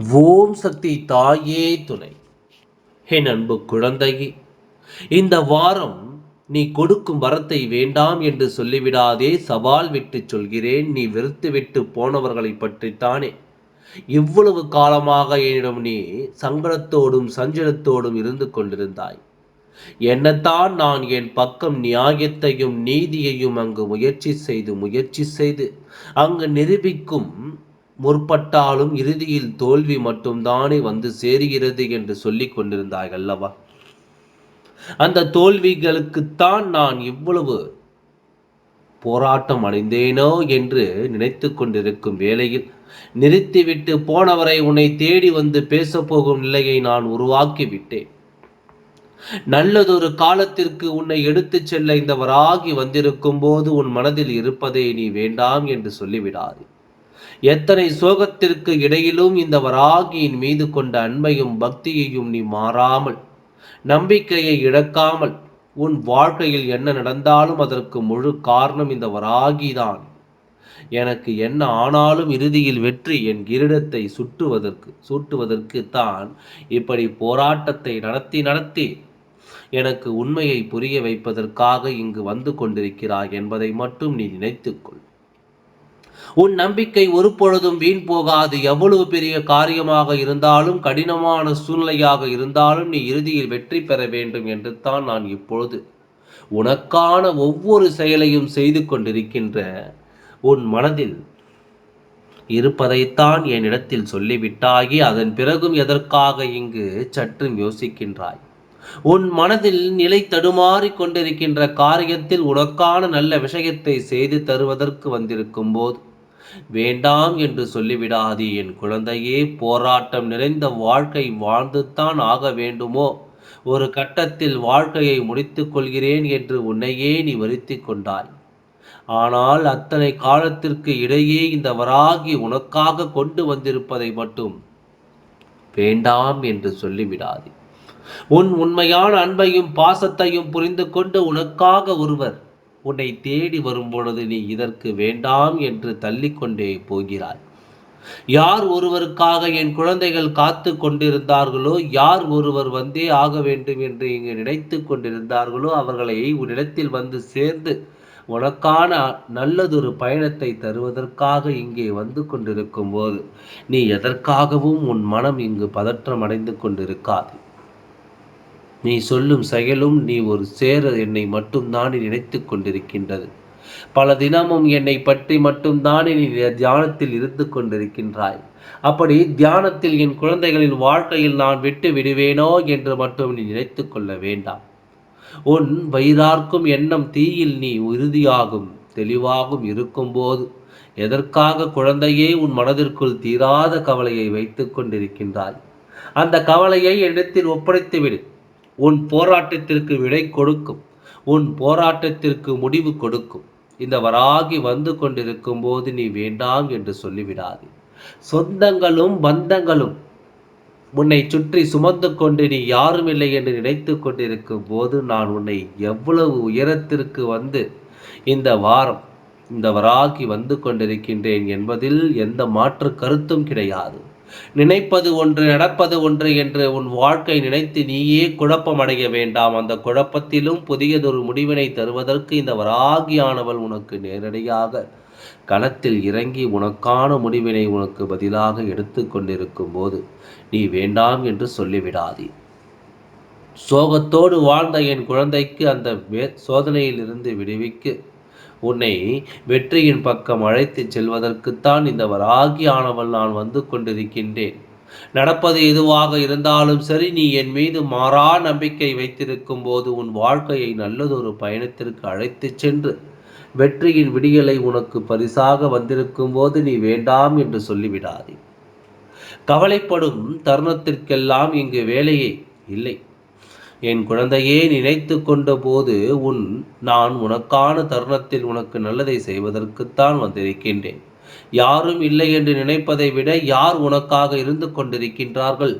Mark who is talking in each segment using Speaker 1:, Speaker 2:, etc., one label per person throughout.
Speaker 1: ஓம் சக்தி தாயே துணை. என் அன்பு குழந்தையே இந்த வாரம் நீ கொடுக்கும் வரத்தை வேண்டாம் என்று சொல்லிவிடாதே சவால் விட்டு சொல்கிறேன் நீ வெறுத்து விட்டு போனவர்களை பற்றித்தானே. இவ்வளவு காலமாக என்னிடம் நீ சங்கடத்தோடும் சஞ்சலத்தோடும் இருந்து கொண்டிருந்தாய். என்னத்தான் நான் என் பக்கம் நியாயத்தையும் நீதியையும் அங்கு முயற்சி செய்து முயற்சி செய்து அங்கு நிரூபிக்கும் முற்பட்டாலும் இறுதியில் தோல்வி மட்டும்தானே வந்து சேருகிறது என்று சொல்லிக் கொண்டிருந்தாய் அல்லவா? அந்த தோல்விகளுக்குத்தான் நான் இவ்வளவு போராட்டம் அடைந்தேனோ என்று நினைத்து கொண்டிருக்கும் வேளையில் நிறுத்திவிட்டு போனவரை உன்னை தேடி வந்து பேசப்போகும் நிலையை நான் உருவாக்கி விட்டேன் நல்லதொரு காலத்திற்கு உன்னை எடுத்துச் செல்ல இந்த வராகி வந்திருக்கும் போது உன் மனதில் இருப்பதை நீ வேண்டாம் என்று சொல்லிவிடாது. எத்தனை சோகத்திற்கு இடையிலும் இந்த வராகியின் மீது கொண்ட அன்பையும் பக்தியையும் நீ மாறாமல் நம்பிக்கையை இழக்காமல் உன் வாழ்க்கையில் என்ன நடந்தாலும் அதற்கு முழு காரணம் இந்த வராகிதான். எனக்கு என்ன ஆனாலும் இறுதியில் வெற்றி என் கிரீடத்தை சுட்டுவதற்கு சூட்டுவதற்கு தான் இப்படி போராட்டத்தை நடத்தி நடத்தி எனக்கு உண்மையை புரிய வைப்பதற்காக இங்கு வந்து கொண்டிருக்கிறாய் என்பதை மட்டும் நீ நினைத்துக்கொள். உன் நம்பிக்கை ஒரு பொழுதும் வீண் போகாது. எவ்வளவு பெரிய காரியமாக இருந்தாலும் கடினமான சூழ்நிலையாக இருந்தாலும் நீ இறுதியில் வெற்றி பெற வேண்டும் என்று தான் நான் இப்பொழுது உனக்கான ஒவ்வொரு செயலையும் செய்து கொண்டிருக்கின்ற உன் மனதில் இருப்பதைத்தான் என்னிடத்தில் சொல்லிவிட்டாகி அதன் பிறகும் எதற்காக இங்கு சற்றும் யோசிக்கின்றாய்? உன் மனதில் நிலை தடுமாறி கொண்டிருக்கின்ற காரியத்தில் உனக்கான நல்ல விஷயத்தை செய்து தருவதற்கு வந்திருக்கும் போது வேண்டாம் என்று சொல்லிவிடாதே என் குழந்தையே போராட்டம் நிறைந்த வாழ்க்கை வாழ்ந்துத்தான் ஆக வேண்டுமோ? ஒரு கட்டத்தில் வாழ்க்கையை முடித்துக் கொள்கிறேன் என்று உன்னையே நீ வருத்தி கொண்டாய். ஆனால் அத்தனை காலத்திற்கு இடையே இந்த வராகி உனக்காக கொண்டு வந்திருப்பதை மட்டும் வேண்டாம் என்று சொல்லிவிடாது. உன் உண்மையான அன்பையும் பாசத்தையும் புரிந்து கொண்டு உனக்காக ஒருவர் உன்னை தேடி வரும்பொழுது நீ இதற்கு வேண்டாம் என்று தள்ளிக்கொண்டே போகிறாய். யார் ஒருவருக்காக என் குழந்தைகள் காத்து கொண்டிருந்தார்களோ யார் ஒருவர் வந்தே ஆக வேண்டும் என்று இங்கு நினைத்து கொண்டிருந்தார்களோ அவர்களை உன்னிடத்தில் வந்து சேர்ந்து உனக்கான நல்லதொரு பயணத்தை தருவதற்காக இங்கே வந்து கொண்டிருக்கும் போது நீ எதற்காகவும் உன் மனம் இங்கு பதற்றம் அடைந்து கொண்டிருக்காது. நீ சொல்லும் செயலும் நீ ஒரு சேர என்னை மட்டும்தான் நினைத்து கொண்டிருக்கின்றது. பல தினமும் என்னை பற்றி மட்டும்தான் நீ தியானத்தில் இருந்து கொண்டிருக்கின்றாய். அப்படி தியானத்தில் என் குழந்தைகளின் வாழ்க்கையில் நான் விட்டு விடுவேனோ என்று மட்டும் நீ நினைத்து கொள்ள வேண்டாம். உன் வயதார்க்கும் எண்ணம் தீயில் நீ உறுதியாகும் தெளிவாகும் இருக்கும்போது எதற்காக குழந்தையே உன் மனதிற்குள் தீராத கவலையை வைத்து கொண்டிருக்கின்றாய்? அந்த கவலையை என்னிடத்தில் ஒப்படைத்துவிடு. உன் போராட்டத்திற்கு விடை கொடுக்கும். உன் போராட்டத்திற்கு முடிவு கொடுக்கும். இந்த வராகி வந்து கொண்டிருக்கும் போது நீ வேண்டாம் என்று சொல்லிவிடாது. சொந்தங்களும் பந்தங்களும் உன்னை சுற்றி சுமந்து கொண்டு நீ யாரும் இல்லை என்று நினைத்து கொண்டிருக்கும் போது நான் உன்னை எவ்வளவு உயரத்திற்கு வந்து இந்த வாரம் இந்த வராகி வந்து கொண்டிருக்கின்றேன் என்பதில் எந்த மாற்று கருத்தும் கிடையாது. நினைப்பது ஒன்று நடப்பது ஒன்று என்று உன் வாழ்க்கை நினைத்து நீயே குழப்பம் அடைய வேண்டாம். அந்த குழப்பத்திலும் புதியதொரு முடிவினை தருவதற்கு இந்த வராகியானவள் உனக்கு நேரடியாக களத்தில் இறங்கி உனக்கான முடிவினை உனக்கு பதிலாக எடுத்து கொண்டிருக்கும் போது நீ வேண்டாம் என்று சொல்லிவிடாதே. சோகத்தோடு வாழ்ந்த என் குழந்தைக்கு அந்த சோதனையிலிருந்து விடுவிக்கு உன்னை வெற்றியின் பக்கம் அழைத்துச் செல்வதற்குத்தான் இந்த வராகி ஆனவள் நான் வந்து கொண்டிருக்கின்றேன். நடப்பது எதுவாக இருந்தாலும் சரி நீ என் மீது மாறா நம்பிக்கை வைத்திருக்கும் போது உன் வாழ்க்கையை நல்லதொரு பயணத்திற்கு அழைத்துச் சென்று வெற்றியின் விடியலை உனக்கு பரிசாக வந்திருக்கும் போது நீ வேண்டாம் என்று சொல்லிவிடாதே. கவலைப்படும் தருணத்திற்கெல்லாம் இங்கு வேலையே இல்லை. என் குழந்தையே நினைத்து கொண்ட போது உன் நான் உனக்கான தருணத்தில் உனக்கு நல்லதை செய்வதற்குத்தான் வந்திருக்கின்றேன். யாரும் இல்லை என்று நினைப்பதை விட யார் உனக்காக இருந்து கொண்டிருக்கின்றார்கள்?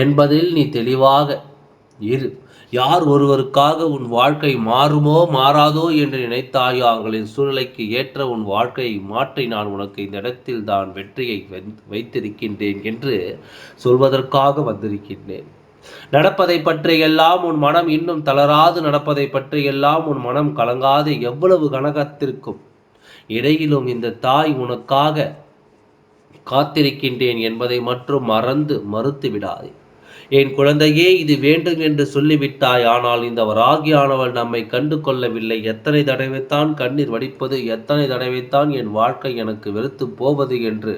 Speaker 1: என்பதில் நீ தெளிவாக இரு. யார் ஒருவருக்காக உன் வாழ்க்கை மாறுமோ மாறாதோ என்று நினைத்தாயோ அவர்களின் சூழ்நிலைக்கு ஏற்ற உன் வாழ்க்கையை மாற்றி நான் உனக்கு இந்த இடத்தில் தான் வெற்றியை வைத்திருக்கின்றேன் என்று சொல்வதற்காக வந்திருக்கின்றேன். நடப்பதை பற்றியெல்லாம் உன் மனம் இன்னும் தளராது. நடப்பதை பற்றியெல்லாம் உன் மனம் கலங்காது. எவ்வளவு கனகத்திற்கும் இடையிலும் இந்த தாய் உனக்காக காத்திருக்கின்றேன் என்பதை மற்றும் மறந்து மறுத்து விடாதே என் குழந்தையே இது வேண்டும் என்று சொல்லிவிட்டாய். ஆனால் இந்த வராகியானவள் நம்மை கண்டு கொள்ளவில்லை எத்தனை தடவைத்தான் கண்ணீர் வடிப்பது எத்தனை தடவைத்தான் என் வாழ்க்கை எனக்கு வெறுத்து போவது என்று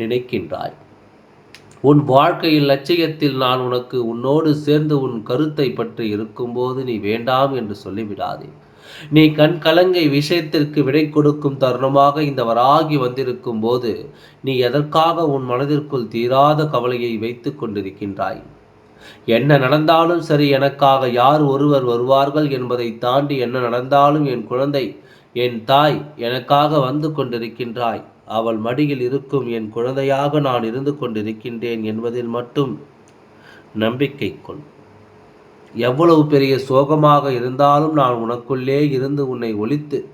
Speaker 1: நினைக்கின்றாய். உன் வாழ்க்கையில் லட்சியத்தில் நான் உனக்கு உன்னோடு சேர்ந்து உன் கருத்தை பற்றி இருக்கும்போது நீ வேண்டாம் என்று சொல்லிவிடாதே. நீ கண் கலங்கை விஷயத்திற்கு விடை கொடுக்கும் தருணமாக இந்த வராகி வந்திருக்கும் போது நீ எதற்காக உன் மனதிற்குள் தீராத கவலையை வைத்து கொண்டிருக்கின்றாய்? என்ன நடந்தாலும் சரி எனக்காக யார் ஒருவர் வருவார்கள் என்பதை தாண்டி என்ன நடந்தாலும் என் குழந்தை என் தாய் எனக்காக வந்து கொண்டிருக்கின்றாய். அவள் மடியில் இருக்கும் என் குழந்தையாக நான் இருந்து கொண்டிருக்கின்றேன் என்பதில் மட்டும் நம்பிக்கை கொள். எவ்வளவு பெரிய சோகமாக இருந்தாலும் நான் உனக்குள்ளே இருந்து உன்னை ஒழித்து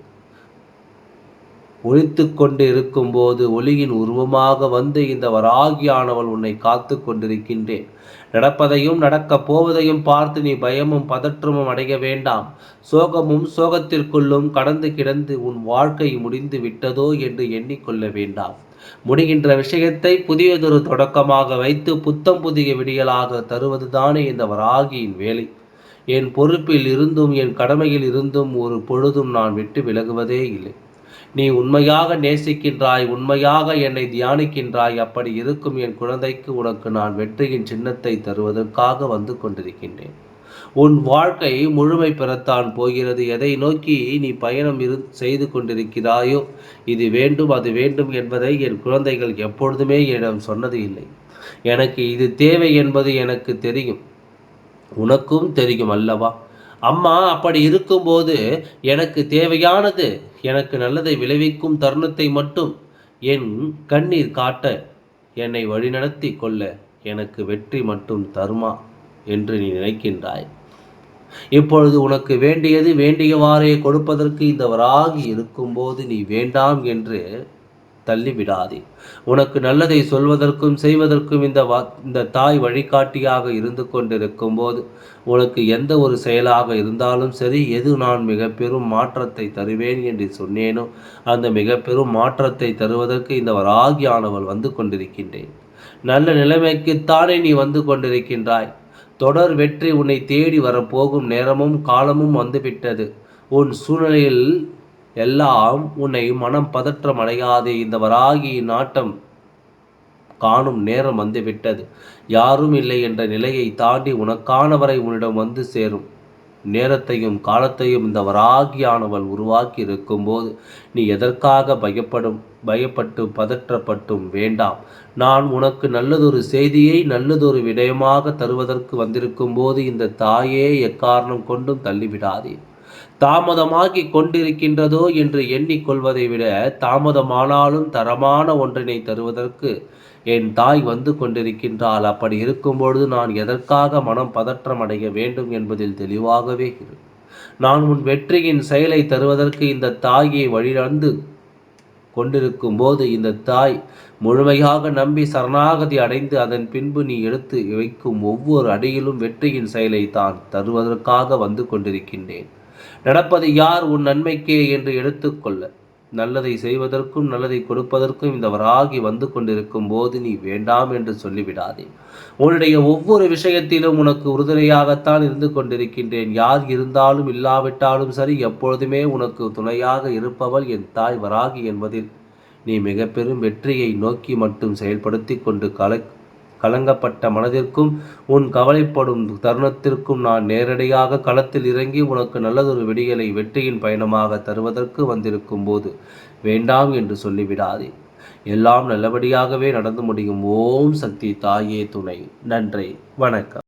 Speaker 1: ஒழித்து கொண்டு இருக்கும்போது ஒளியின் உருவமாக வந்து இந்த வராகியானவள் உன்னை காத்து கொண்டிருக்கின்றேன். நடப்பதையும் நடக்கப் போவதையும் பார்த்து நீ பயமும் பதற்றமும் அடைய வேண்டாம். சோகமும் சோகத்திற்குள்ளும் கடந்து கிடந்து உன் வாழ்க்கை முடிந்து விட்டதோ என்று எண்ணிக்கொள்ள வேண்டாம். முடிகின்ற விஷயத்தை புதியதொரு தொடக்கமாக வைத்து புத்தம் புதிய விடியலாக தருவதுதானே இந்த வராகியின் வேலை. என் பொறுப்பில் இருந்தும் என் கடமையில் இருந்தும் ஒரு பொழுதும் நான் விட்டு விலகுவதே இல்லை. நீ உண்மையாக நேசிக்கின்றாய் உண்மையாக என்னை தியானிக்கின்றாய் அப்படி இருக்கும் என் குழந்தைக்கு உனக்கு நான் வெற்றியின் சின்னத்தை தருவதற்காக வந்து கொண்டிருக்கின்றேன். உன் வாழ்க்கை முழுமை பெறத்தான் போகிறது. எதை நோக்கி நீ பயணம் இரு செய்து கொண்டிருக்கிறாயோ? இது வேண்டும் அது வேண்டும் என்பதை என் குழந்தைகள் எப்பொழுதுமே என்னிடம் சொன்னது இல்லை. எனக்கு இது தேவை என்பது எனக்கு தெரியும். உனக்கும் தெரியும் அல்லவா? அம்மா அப்படி இருக்கும்போது எனக்கு தேவையானது எனக்கு நல்லதை விளைவிக்கும் தருணத்தை மட்டும் என் கண்ணீர் காட்ட என்னை வழிநடத்தி கொள்ள எனக்கு வெற்றி மட்டும் தருமா? என்று நீ நினைக்கின்றாய். இப்பொழுது உனக்கு வேண்டியது வேண்டியவாறே கொடுப்பதற்கு இந்த வராகி இருக்கும்போது நீ வேண்டாம் என்று தள்ளிவிடாதே. உனக்கு நல்லதை சொல்வதற்கும் செய்வதற்கும் இந்த வ இந்த தாய் வழிகாட்டியாக இருந்து கொண்டிருக்கும் போது உனக்கு எந்த ஒரு செயலாக இருந்தாலும் சரி எது நான் மிக பெரும் மாற்றத்தை தருவேன் என்று சொன்னேனோ அந்த மிக பெரும் மாற்றத்தை தருவதற்கு இந்த வராகியானவள் வந்து கொண்டிருக்கின்றேன். நல்ல நிலைமைக்குத்தானே நீ வந்து கொண்டிருக்கின்றாய். தொடர் வெற்றி உன்னை தேடி வரப்போகும் நேரமும் காலமும் வந்துவிட்டது. உன் சூழ்நிலையில் எல்லாம் உன்னை மனம் பதற்றம் அடையாதே. இந்த வராகி நாட்டம் காணும் நேரம் வந்துவிட்டது. யாரும் இல்லை என்ற நிலையை தாண்டி உனக்கானவரை உன்னிடம் வந்து சேரும். நேரத்தையும் காலத்தையும் இந்த வராகியானவள் உருவாக்கி இருக்கும்போது நீ எதற்காக பயப்படும்? பயப்பட்டு பதற்றப்பட்டும் வேண்டாம். நான் உனக்கு நல்லதொரு செய்தியை நல்லதொரு விடயமாக தருவதற்கு வந்திருக்கும் போது இந்த தாயே எக்காரணம் கொண்டும் தள்ளிவிடாதே. தாமதமாகி கொண்டிருக்கின்றதோ என்று எண்ணிக்கொள்வதை விட தாமதமானாலும் தரமான ஒன்றினை தருவதற்கு என் தாய் வந்து கொண்டிருக்கின்றாள். அப்படி இருக்கும்பொழுது நான் எதற்காக மனம் பதற்றம் அடைய வேண்டும் என்பதில் தெளிவாகவே நான் உன் வெற்றியின் செயலை தருவதற்கு இந்த தாயை வழிநடந்து கொண்டிருக்கும் போது இந்த தாய் முழுமையாக நம்பி சரணாகதி அடைந்து அதன் பின்பு நீ எடுத்து வைக்கும் ஒவ்வொரு அடியிலும் வெற்றியின் செயலை தான் தருவதற்காக வந்து கொண்டிருக்கின்றேன். நடப்பது யார் உன் நன்மைக்கே என்று எடுத்துக்கொள்ள. நல்லதை செய்வதற்கும் நல்லதை கொடுப்பதற்கும் இந்த வராகி வந்து கொண்டிருக்கும் போது நீ வேண்டாம் என்று சொல்லிவிடாதே. உன்னுடைய ஒவ்வொரு விஷயத்திலும் உனக்கு உறுதுணையாகத்தான் இருந்து கொண்டிருக்கின்றேன். யார் இருந்தாலும் இல்லாவிட்டாலும் சரி எப்பொழுதுமே உனக்கு துணையாக இருப்பவள் என் தாய் வராகி என்பதில் நீ மிக பெரும் வெற்றியை நோக்கி மட்டும் செயல்படுத்தி கொண்டு கலை கலங்கப்பட்ட மனதிற்கும் உன் கவலைப்படும் தருணத்திற்கும் நான் நேரடியாக களத்தில் இறங்கி உனக்கு நல்லதொரு விடியலை வெற்றியின் பயணமாக தருவதற்கு வந்திருக்கும் போது வேண்டாம் என்று சொல்லிவிடாதே. எல்லாம் நல்லபடியாகவே நடந்து முடியும். ஓம் சக்தி தாயே துணை. நன்றி. வணக்கம்.